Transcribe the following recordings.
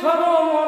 ছড়ো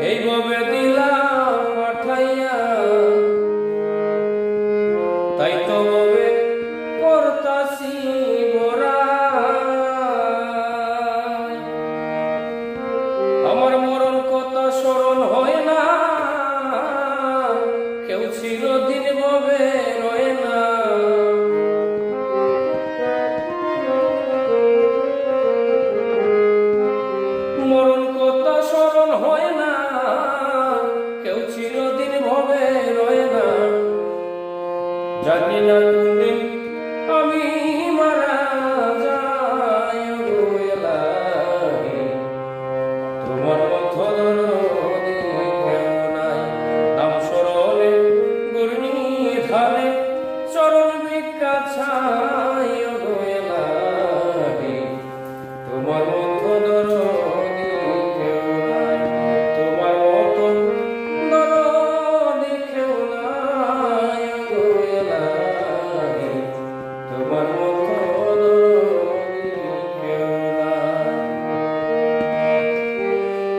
Hey, Bobby. যদি একদিন আমি মারা যাই তোমার পথ নাম সরলে গুরুনি ধারে চরণ বিকাছা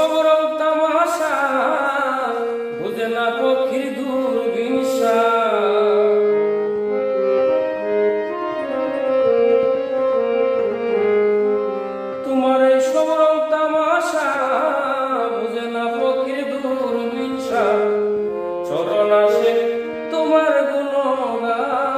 সমরল তামাশা, বুঝে না পক্ষীর দুর্বিংসা তোমার এই সমরল তামাশা, বুঝে না পক্ষীর দুর্বিংসা চরণ আসে তোমার গুণগান।